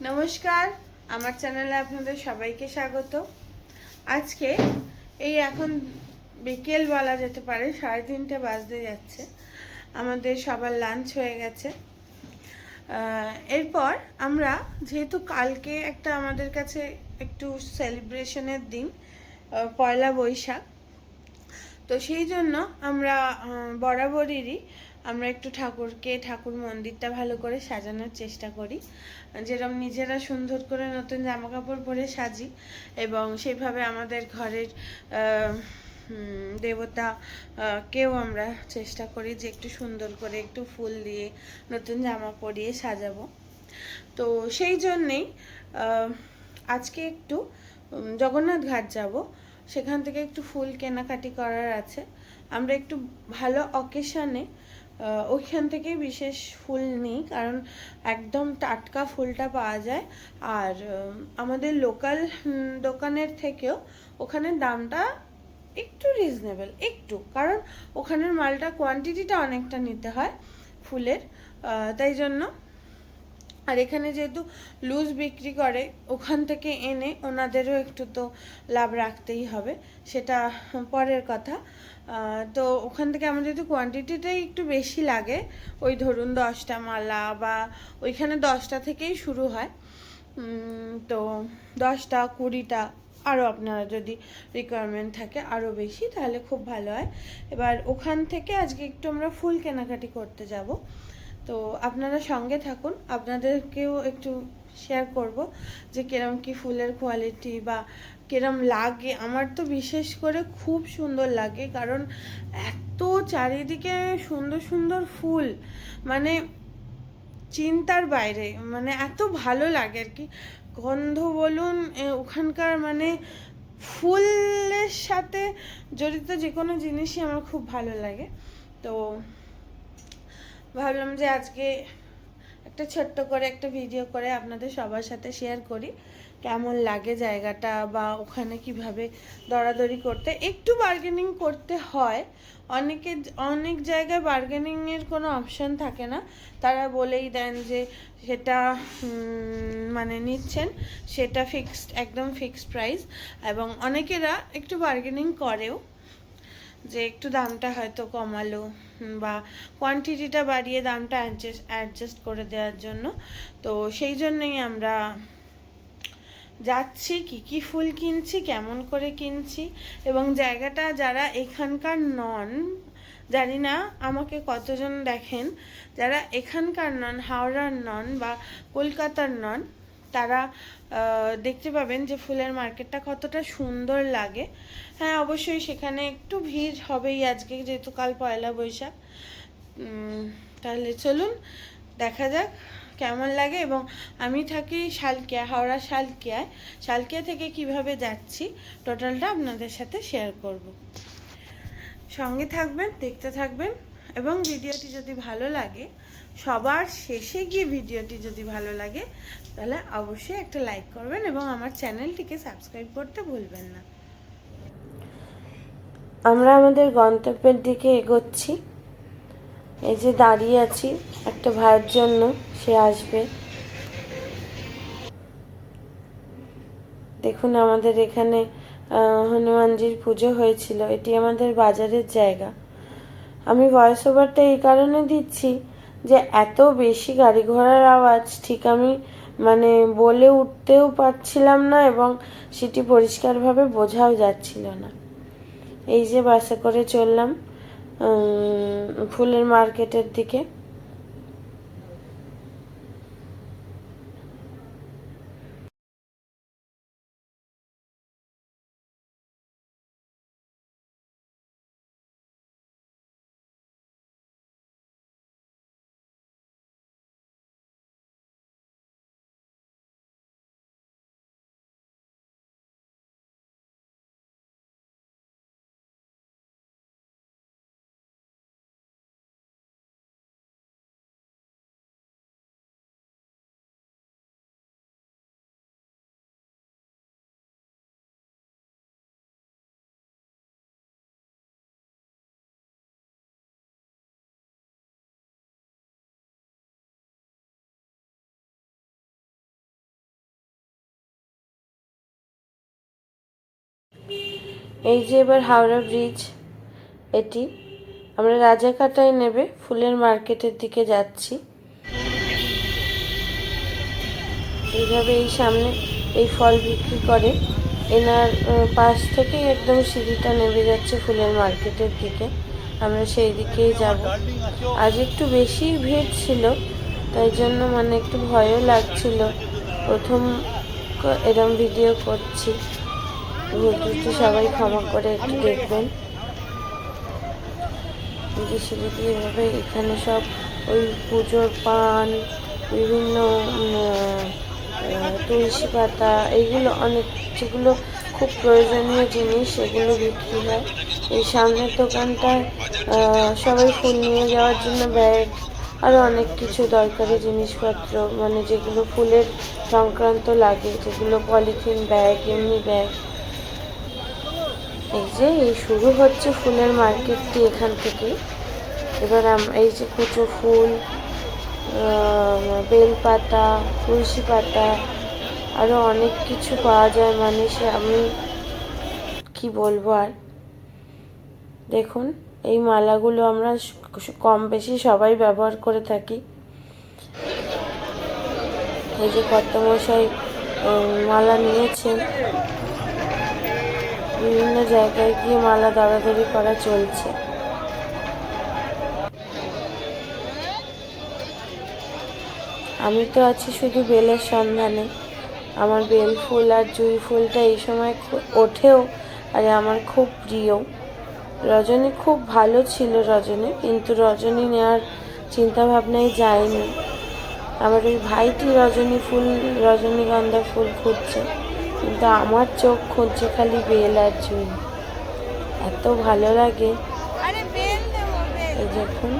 নমস্কার, আমার চ্যানেলে আপনাদের সবাইকে স্বাগত। আজকে এই এখন বিকেল বলা যেতে পারে, সাড়ে তিনটে বাজতে যাচ্ছে। আমাদের সবার লাঞ্চ হয়ে গেছে। এরপর আমরা, যেহেতু কালকে একটা আমাদের কাছে একটু সেলিব্রেশনের দিন পয়লা বৈশাখ তো সেই জন্য আমরা বরাবরেরই আমরা একটু ঠাকুরকে, ঠাকুর মন্দিরটা ভালো করে সাজানোর চেষ্টা করি। যেরকম নিজেরা সুন্দর করে নতুন জামা কাপড় পরে সাজি এবং সেইভাবে আমাদের ঘরের দেবতা কেও আমরা চেষ্টা করি যে একটু সুন্দর করে একটু ফুল দিয়ে নতুন জামা পরিয়ে সাজাবো। তো সেই জন্যেই আজকে একটু জগন্নাথ ঘাট যাব। সেখান থেকে একটু ফুল কেনাকাটি করার আছে। আমরা একটু ভালো অকেশনে ওইখান থেকে বিশেষ ফুল নিই, কারণ একদম টাটকা ফুলটা পাওয়া যায়। আর আমাদের লোকাল দোকানের থেকেও ওখানে দামটা একটু রিজনেবল একটু। কারণ ওখানের মালটা কোয়ান্টিটিটা অনেকটা নিতে হয় ফুলের তাই জন্য আর এখানে যেহেতু লুজ বিক্রি করে, ওখান থেকে এনে ওনাদেরও একটু তো লাভ রাখতেই হবে, সেটা পরের কথা। তো ওখান থেকে আমার যেহেতু কোয়ান্টিটিটাই একটু বেশি লাগে, ওই ধরুন দশটা মালা বা ওইখানে দশটা থেকেই শুরু হয়। তো দশটা, কুড়িটা, আরও আপনারা যদি রিকোয়ারমেন্ট থাকে আরও বেশি, তাহলে খুব ভালো হয়। এবার ওখান থেকে আজকে একটু আমরা ফুল কেনাকাটি করতে যাব। তো আপনারা সঙ্গে থাকুন। আপনাদেরকেও একটু শেয়ার করব যে কিরম কি ফুলের কোয়ালিটি বা কিরম লাগে। আমার তো বিশেষ করে খুব সুন্দর লাগে কারণ এত চারিদিকে সুন্দর সুন্দর ফুল। মানে চিন্তার বাইরে মানে এত ভালো লাগে আর কি। গন্ধ বলুন ওখানকার মানে ফুলের সাথে জড়িত যে কোনো জিনিসই আমার খুব ভালো লাগে। তো ভাবলাম যে আজকে একটা ছোট্ট করে একটা ভিডিও করে আপনাদের সবার সাথে শেয়ার করি। কেমন লাগে জায়গাটা বা ওখানে কীভাবে দরাদরি করতে? একটু বার্গেনিং করতে হয়। অনেকে, অনেক জায়গায় বার্গেনিংয়ের কোনো অপশন থাকে না। তারা বলেই দেন যে সেটা মানে নিচ্ছেন, সেটা ফিক্সড একদম ফিক্সড প্রাইস এবং অনেকেরা একটু বার্গেনিং করেও যে একটু দামটা হয়তো কমালো বা কোয়ান্টিটিটা বাড়িয়ে দামটা অ্যাডজাস্ট অ্যাডজাস্ট করে দেওয়ার জন্য। তো সেই জন্যই আমরা যাচ্ছি, কি কি ফুল কিনছি, কেমন করে কিনছি, এবং জায়গাটা যারা এখানকার নন, জানি না আমাকে কতজন দেখেন, যারা এখানকার নন, হাওড়ার নন বা কলকাতার নন তারা দেখতে পাবেন যে ফুলের মার্কেটটা কতটা সুন্দর লাগে। হ্যাঁ অবশ্যই সেখানে একটু ভিড় হবেই আজকে, যেহেতু কাল পয়লা বৈশাখ। তাহলে চলুন, দেখা যাক কেমন লাগে। এবং আমি থাকি শালকিয়া, হাওড়া শালকিয়ায়। শালকিয়া থেকে কীভাবে যাচ্ছি, টোটালটা আপনাদের সাথে শেয়ার করব। সঙ্গে থাকবেন, দেখতে থাকবেন। এবং ভিডিওটি যদি ভালো লাগে, সবার শেষে গিয়ে ভিডিওটি যদি ভালো লাগে, তাহলে অবশ্যই একটা লাইক করবেন এবং আমার চ্যানেলটিকে সাবস্ক্রাইব করতে ভুলবেন না। আমরা আমাদের গন্তব্যের দিকে এগোচ্ছি। এই যে দাঁড়িয়ে আছি, একটা ভাইয়ের জন্য, সে আসবে। দেখুন আমাদের এখানে হনুমানজির পুজো হয়েছিল। এটি আমাদের বাজারের জায়গা। আমি ভয়েস ওভারটা এই কারণে দিচ্ছি যে এত বেশি গাড়ি ঘোড়ার আওয়াজ ঠিক আমি মানে বলে উঠতেও পারছিলাম না এবং সেটি পরিষ্কারভাবে বোঝাও যাচ্ছিল না। এই যে বাসে করে চললাম ফুলের মার্কেটের দিকে। এই যে এবার হাওড়া ব্রিজ, এটি। আমরা রাজাকাটায় নেবে ফুলের মার্কেটের দিকে যাচ্ছি। এইভাবে এই সামনে এই ফল বিক্রি করে। এনার পাশ থেকে একদম সিঁড়িটা নেমে যাচ্ছে ফুলের মার্কেটের দিকে। আমরা সেই দিকেই যাব। আজ একটু বেশি ভিড় ছিল, তাই জন্য মানে একটু ভয়ও লাগছিল। প্রথম এরম ভিডিও করছি। ভুল সবাই ক্ষমা করে একটু দেখবেন। এভাবে এখানে সব ওই পুজোর পান, বিভিন্ন তুলসী পাতা, এইগুলো অনেক যেগুলো খুব প্রয়োজনীয় জিনিস, সেগুলো বিক্রি হয়। এই সামনের দোকানটায় সবাই ফুল নিয়ে যাওয়ার জন্য ব্যাগ আরও অনেক কিছু দরকারি জিনিসপত্র মানে যেগুলো ফুলের সংক্রান্ত লাগে, যেগুলো পলিথিন ব্যাগ, এমনি ব্যাগ। এই যে, এই শুরু হচ্ছে ফুলের মার্কেটটি এখান থেকে। এবার এই যে কুচো ফুল বেলপাতা তুলসী পাতা আরও অনেক কিছু পাওয়া যায়। মানে সে আমি কি বলব আর? দেখুন, এই মালাগুলো আমরা কম বেশি সবাই ব্যবহার করে থাকি। এই যে কর্তমশাই মালা নিয়েছেন। বিভিন্ন জায়গায় গিয়ে মালা দরাদরি করা চলছে। আমি তো আছি শুধু বেলের সন্ধানে। আমার বেল ফুল আর জুঁই ফুলটা এই সময় ওঠেও আর আমার খুব প্রিয়। রজনী খুব ভালো ছিল রজনী, কিন্তু রজনী নেওয়ার চিন্তা ভাবনাই যায়নি। আমার ওই ভাইটি রজনী ফুল, রজনীগন্ধা ফুল খুঁজছে। কিন্তু আমার চোখ খুঁজছে খালি বেল আর জুঁই এত ভালো লাগে। এই দেখুন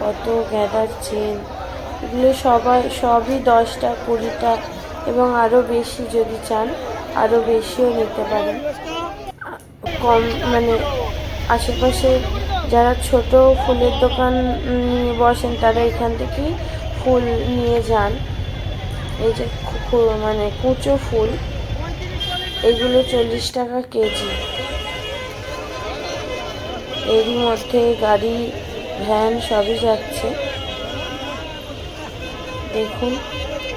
কত গ্যাদার চেন এগুলো সবাই সবই দশটা কুড়িটা এবং আরও বেশি যদি চান আরও বেশিও নিতে পারেন। কম মানে আশেপাশে যারা ছোট ফুলের দোকান নিয়ে বসেন তারা এখান থেকেই ফুল নিয়ে যান। এই যে মানে কুচো ফুল। এগুলো চল্লিশ টাকা কেজি। এরই মধ্যে গাড়ি, ভ্যান সবই যাচ্ছে। দেখুন,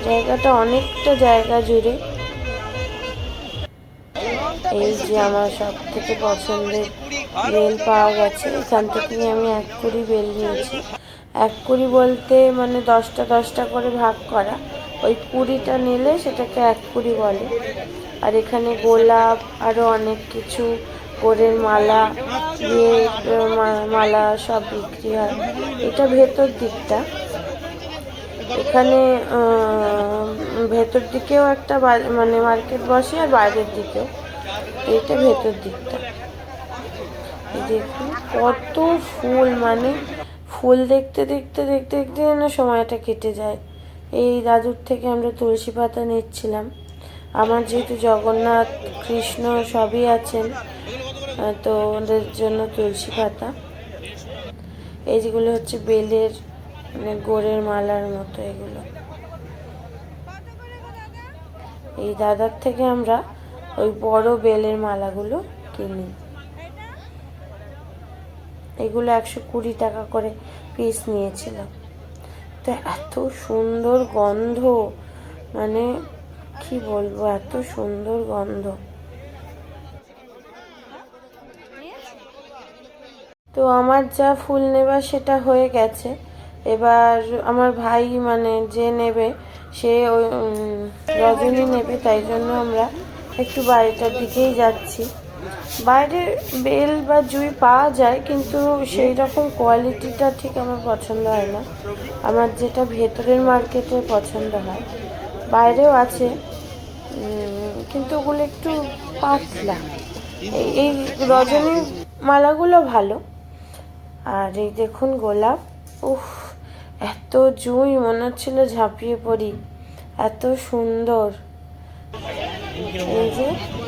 জায়গাটা অনেকটা জায়গা জুড়ে। এই যে আমার সব থেকে পছন্দের বেল পাওয়া গেছে, এখান থেকে আমি এক কুড়ি বেল নিয়েছি। এক কুড়ি বলতে মানে দশটা দশটা করে ভাগ করা। ওই কুড়িটা নিলে সেটাকে এক কুড়ি বলে। আর এখানে গোলাপ আরও অনেক কিছু গোড়ের মালা দিয়ে মালা সব বিক্রি হয়। এটা ভেতর দিকটা। এখানে ভেতর দিকেও একটা মানে মার্কেট বসে আর বাইরের দিকেও। এইটা ভেতর দিকটা। দেখুন, কত ফুল মানে ফুল দেখতে দেখতে দেখতে দেখতে যেন সময়টা কেটে যায়। এই দাদুর থেকে আমরা তুলসী পাতা নিচ্ছিলাম। আমার যেহেতু জগন্নাথ, কৃষ্ণ সবই আছেন তো ওদের জন্য তুলসী পাতা। এই যেগুলো হচ্ছে বেলের মানে গোড়ের মালার মতো এগুলো। এই দাদার থেকে আমরা ওই বড় বেলের মালাগুলো কিনি। এগুলো একশো কুড়ি টাকা করে পিস নিয়েছিল তো এত সুন্দর গন্ধ মানে কি বলব, এত সুন্দর গন্ধ। তো আমার যা ফুল নেবার সেটা হয়ে গেছে। এবার আমার ভাই মানে যে নেবে, সে ওই রজনী নেবে, তাই জন্য আমরা একটু বাড়িটার দিকেই যাচ্ছি। বাইরে বেল বা জুই পাওয়া যায়, কিন্তু সেই রকম কোয়ালিটিটা ঠিক আমার পছন্দ হয় না। আমার যেটা ভেতরের মার্কেটে পছন্দ হয়। বাইরেও আছে কিন্তু ওগুলো একটু পাতলা। এই- রজনী মালাগুলো ভালো। আর এই দেখুন গোলাপ, উফ, এত জুঁই, মনে হচ্ছিল ঝাঁপিয়ে পড়ি। এত সুন্দর। এই যে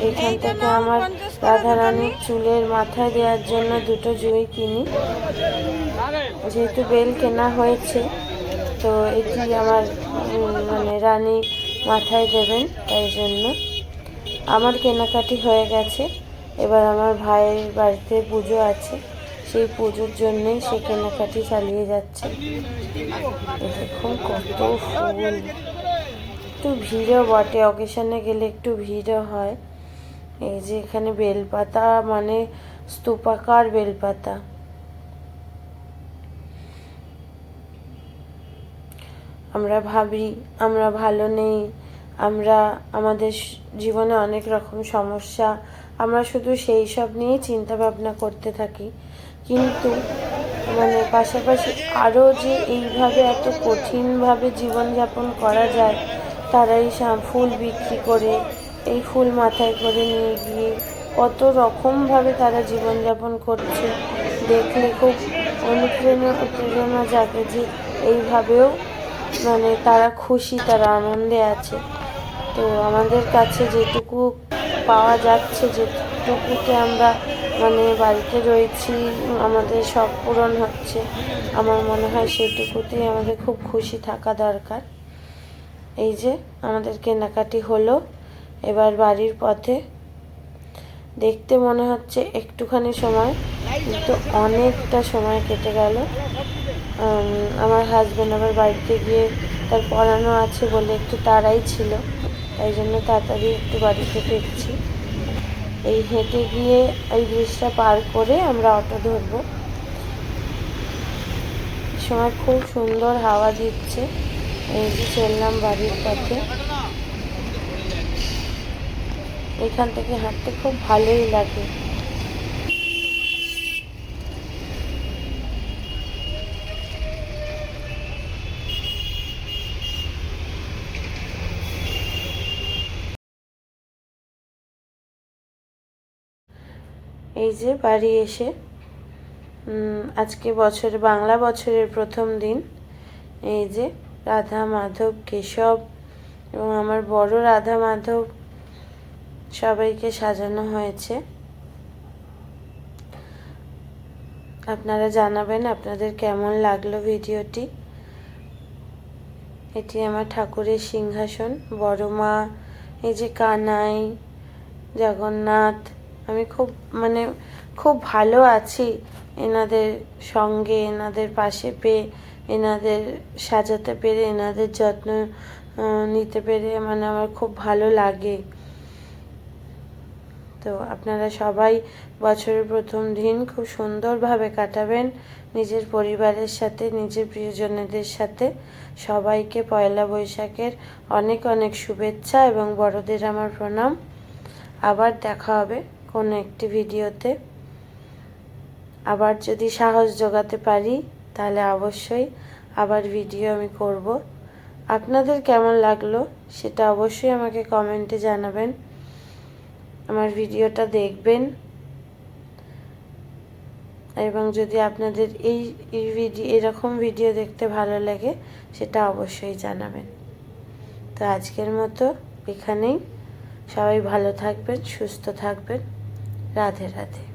এখান থেকে আমার রাধারানীর চুলের মাথায় দেওয়ার জন্য দুটো জুঁই কিনি। যেহেতু বেল কেনা হয়েছে তো এটি আমার মানে রানী মাথায় দেবেন, তাই জন্য। আমার কেনাকাটি হয়ে গেছে। এবার আমার ভাইয়ের বাড়িতে পুজো আছে। সেই পুজোর জন্যে সে কেনাকাটি চালিয়ে যাচ্ছে। দেখুন কত ফুল। একটু ভিড়ও বটে। অকেশনে গেলে একটু ভিড়ও হয়। এই যে এখানে বেলপাতা মানে স্তূপাকার বেলপাতা। আমরা ভাবি, আমরা ভালো নেই, আমরা, আমাদের জীবনে অনেক রকম সমস্যা, আমরা শুধু সেই সব নিয়েই চিন্তা ভাবনা করতে থাকি। কিন্তু মানে পাশাপাশি আরও যে এইভাবে এত কঠিনভাবে জীবনযাপন করা যায়, তারা এই ফুল বিক্রি করে, এই ফুল মাথায় করে নিয়ে গিয়ে কত রকমভাবে তারা জীবনযাপন করছে, দেখলে খুব অনুপ্রেরণা প্রেরণা জাগে যে এইভাবেও মানে তারা খুশি, তারা আনন্দে আছে। তো আমাদের কাছে যেটুকু পাওয়া যাচ্ছে, যেটুকুতে আমরা মানে বাড়িতে রয়েছি, আমাদের সব পূরণ হচ্ছে। আমার মনে হয় সেটুকুতেই আমাদের খুব খুশি থাকা দরকার। এই যে আমাদের কেনাকাটি হলো, এবার বাড়ির পথে। দেখতে মনে হচ্ছে একটুখানি সময়, কিন্তু অনেকটা সময় কেটে গেল। আমার হাজব্যান্ড আবার বাড়িতে গিয়ে তার পড়ানো আছে বলে একটু তাড়াই ছিল। তাই জন্য তাড়াতাড়ি একটু বাড়িতে ফিরছি এই হেঁটে গিয়ে এই ব্রিজটা পার করে আমরা অটো ধরবো। সময় খুব সুন্দর হাওয়া দিচ্ছে। এই যে চললাম বাড়ির পথে। এখান থেকে হাঁটতে খুব ভালোই লাগে। এই যে বাড়ি এসে আজকে বছরে বাংলা বছরের প্রথম দিন। এই যে রাধা মাধব, কেশব এবং আমার বড় রাধা মাধব সবাইকে সাজানো হয়েছে। আপনারা জানাবেন আপনাদের কেমন লাগল ভিডিওটি। এটি আমার ঠাকুরের সিংহাসন, বড় মা, এই যে কানাই, জগন্নাথ আমি খুব মানে খুব ভালো আছি। এনাদের সঙ্গে, এনাদের পাশে পেয়ে, এনাদের সাজাতে পেরে, এনাদের যত্ন নিতে পেরে মানে আমার খুব ভালো লাগে। তো আপনারা সবাই বছরের প্রথম দিন খুব সুন্দরভাবে কাটাবেন নিজের পরিবারের সাথে, নিজের প্রিয়জনদের সাথে। সবাইকে পয়লা বৈশাখের অনেক অনেক শুভেচ্ছা এবং বড়দের আমার প্রণাম। আবার দেখা হবে। কোনো একটি ভিডিওতে। আবার যদি সাহস জোগাতে পারি, তাহলে অবশ্যই আবার ভিডিও আমি করব। আপনাদের কেমন লাগল সেটা অবশ্যই আমাকে কমেন্টে জানাবেন। আমার ভিডিওটা দেখবেন। এবং যদি আপনাদের এই এই ভিডিও এরকম ভিডিও দেখতে ভালো লাগে, সেটা অবশ্যই জানাবেন। তো আজকের মতো এখানেই। সবাই ভালো থাকবেন, সুস্থ থাকবেন। রাধে রাধে।